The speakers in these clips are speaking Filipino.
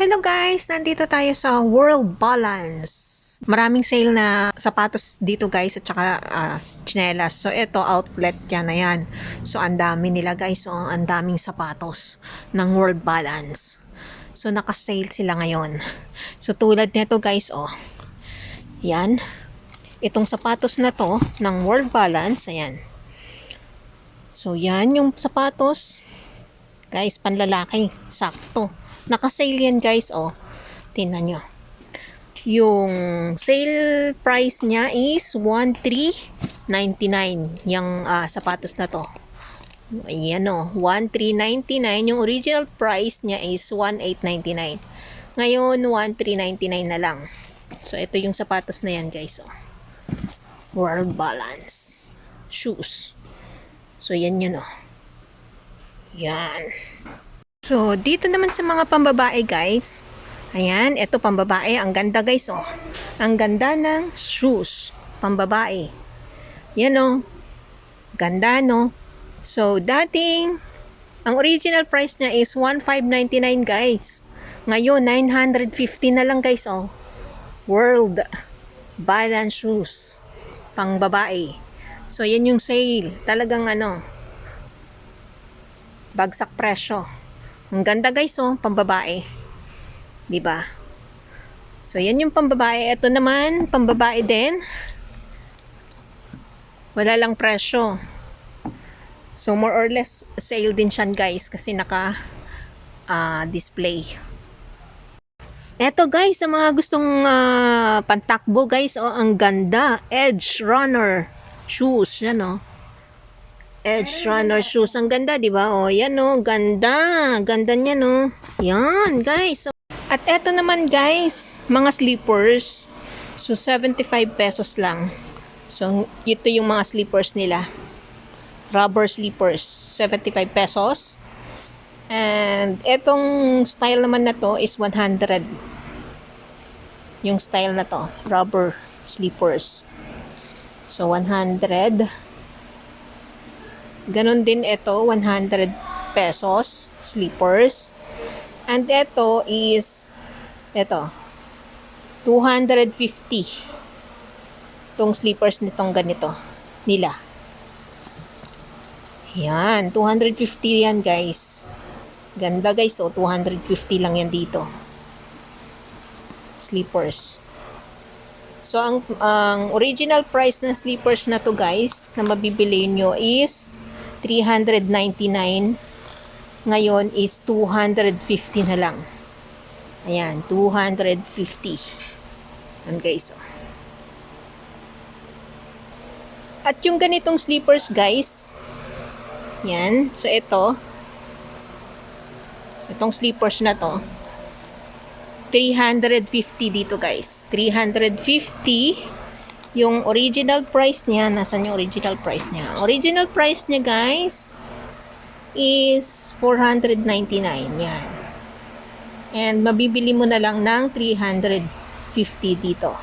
Hello guys! Nandito tayo sa World Balance. Maraming sale na sapatos dito guys at saka uh, chinelas. So ito outlet yan na yan. So ang dami nila guys. So ang daming sapatos ng World Balance. So naka-sale sila ngayon. So tulad nito guys oh. Yan. Itong sapatos na to ng World Balance. Ayan. So yan yung sapatos. Guys, panlalaki. Sakto. Naka-sale yan guys, oh. Tingnan nyo. Yung sale price niya is 1399 yung ah, sapatos na to. Ayan oh, 1399. Yung original price niya is 1899. Ngayon, 1399 na lang. So, ito yung sapatos na yan guys, oh. World Balance. Shoes. So, yan yun, oh. Yan. So, dito naman sa mga pambabae, guys. Ayan, ito pambabae. Ang ganda, guys, oh. Ang ganda ng shoes. Pambabae. Yan, oh. Ganda, no? So, dating, ang original price niya is 1,599, guys. Ngayon, 950 na lang, guys, oh. World Balance Shoes. Pangbabae. So, yan yung sale. Talagang, ano, bagsak presyo. Ang ganda guys oh, pambabae. 'Di ba? So yan yung pambabae. Ito naman, pambabae din. Wala lang presyo. So more or less sale din siyan guys kasi naka ah, display. Eto guys, sa mga gustong ah, pantakbo guys, oh, ang ganda. Edge Runner shoes, yan oh. Edge Runner shoes. Ang ganda, di ba? O, yan o. Ganda. Ganda niya, no? Yan, guys. So, at eto naman, guys. Mga slippers. So, 75 pesos lang. So, ito yung mga slippers nila. Rubber slippers. 75 pesos. And, etong style naman na to is 100. Yung style na to. Rubber slippers. So, 100. Ganon din ito, 100 pesos, slippers. And ito is, ito, 250. Itong slippers nitong ganito, nila. Yan, 250 yan guys. Ganda guys, oh, 250 lang yan dito. Slippers. So, ang, ang original price ng slippers na to guys, na mabibili nyo is 399 ngayon is 250 na lang. Ayan 250 yan guys oh. at yung ganitong slippers guys yan so ito itong slippers na to 350 dito guys. 350 yung original price niya, nasan yung original price niya? Original price niya, guys, is 499. Yan. And mabibili mo na lang ng 350 dito.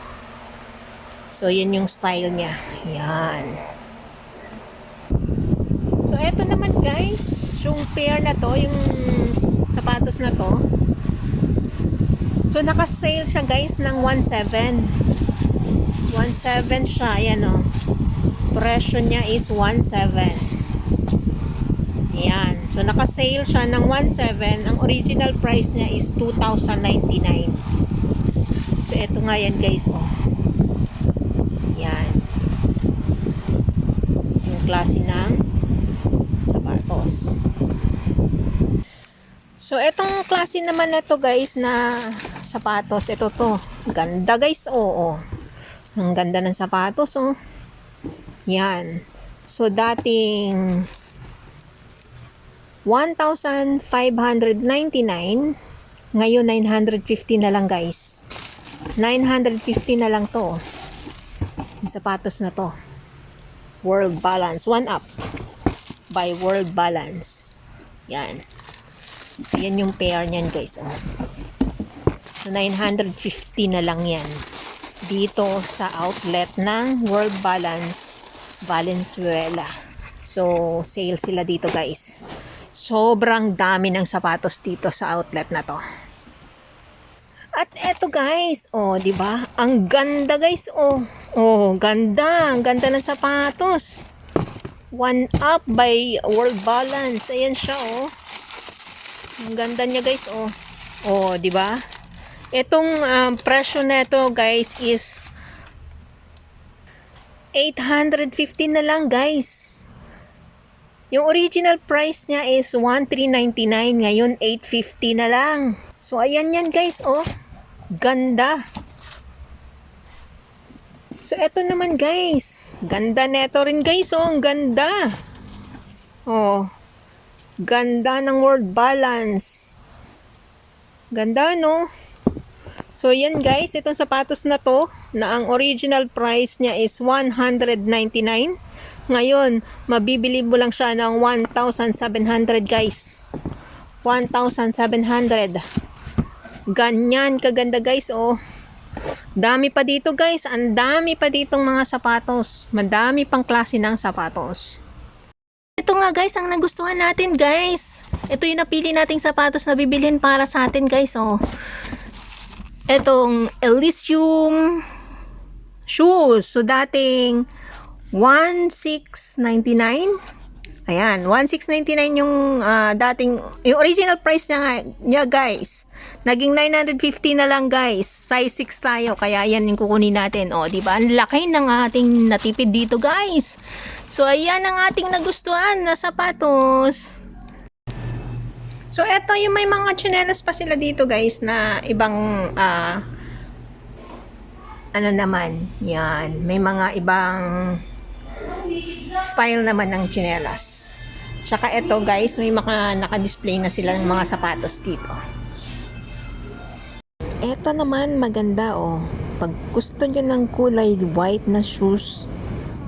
So, yan yung style niya. Yan. So, eto naman, guys, yung pair na to, yung sapatos na to. So, naka-sale siya, guys, ng 1.7. 1.7 siya. Ayan o. Presyo niya is 1.7. Ayan. So, naka-sale siya ng 1.7. Ang original price niya is 2,099. So, ito nga yan guys o. Yan. Yung klase ng sapatos. So, itong klase naman na guys na sapatos. Ito to. Ganda guys. Oo. Ang ganda ng sapatos, oh. Yan. So, dating 1,599. Ngayon, 950 na lang, guys. 950 na lang to. Yung sapatos na to. World Balance. One up. By World Balance. Yan. So, yan yung pair niyan, guys. Oh. So, 950 na lang yan dito sa outlet ng World Balance Valenzuela. So, sale sila dito guys. Sobrang dami ng sapatos dito sa outlet na to. At eto guys, oh, 'di ba? Ang ganda guys, oh. Oh, ganda, ang ganda ng sapatos. One up by World Balance. Ayan siya, oh. Ang ganda niya guys, oh. Oh, 'di ba? Itong um, presyo nito guys is 850 na lang guys. Yung original price niya is 1399, ngayon 850 na lang. So ayan yan guys, oh. Ganda. So eto naman guys. Ganda neto rin guys, oh. Ang ganda. Oh. Ganda ng word balance. Ganda, no? So, yan guys, itong sapatos na to, na ang original price niya is 199. Ngayon, mabibili mo lang siya ng 1,700 guys. 1,700. Ganyan kaganda guys, oh. Dami pa dito guys, ang dami pa ditong mga sapatos. Madami pang klase ng sapatos. Ito nga guys, ang nagustuhan natin guys. Ito yung napili nating sapatos na bibilhin para sa atin guys, oh. Etong Elysium shoes. So, dating 1,699. Ayan, 1,699 yung ah, dating, yung original price niya, niya guys. Naging 950 na lang guys. Size 6 tayo, kaya yan yung kukunin natin. O, di ba? Ang laki ng ating natipid dito guys. So, ayan ang ating nagustuhan na sapatos. So, eto yung may mga chinelas pa sila dito guys na ibang ah, ano naman, yan. May mga ibang style naman ng chinelas. Tsaka ito guys, may mga naka-display na sila ng mga sapatos dito. Ito naman maganda oh. Pag gusto nyo ng kulay white na shoes,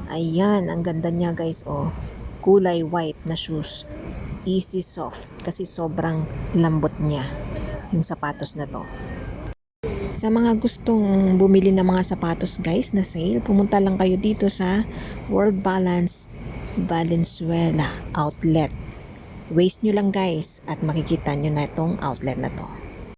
ayan, ang ganda niya guys oh. Kulay white na shoes. Easy soft kasi sobrang lambot niya yung sapatos na to. Sa mga gustong bumili ng mga sapatos guys na sale, pumunta lang kayo dito sa World Balance Valenzuela Outlet. Waste nyo lang guys at makikita nyo na itong outlet na to.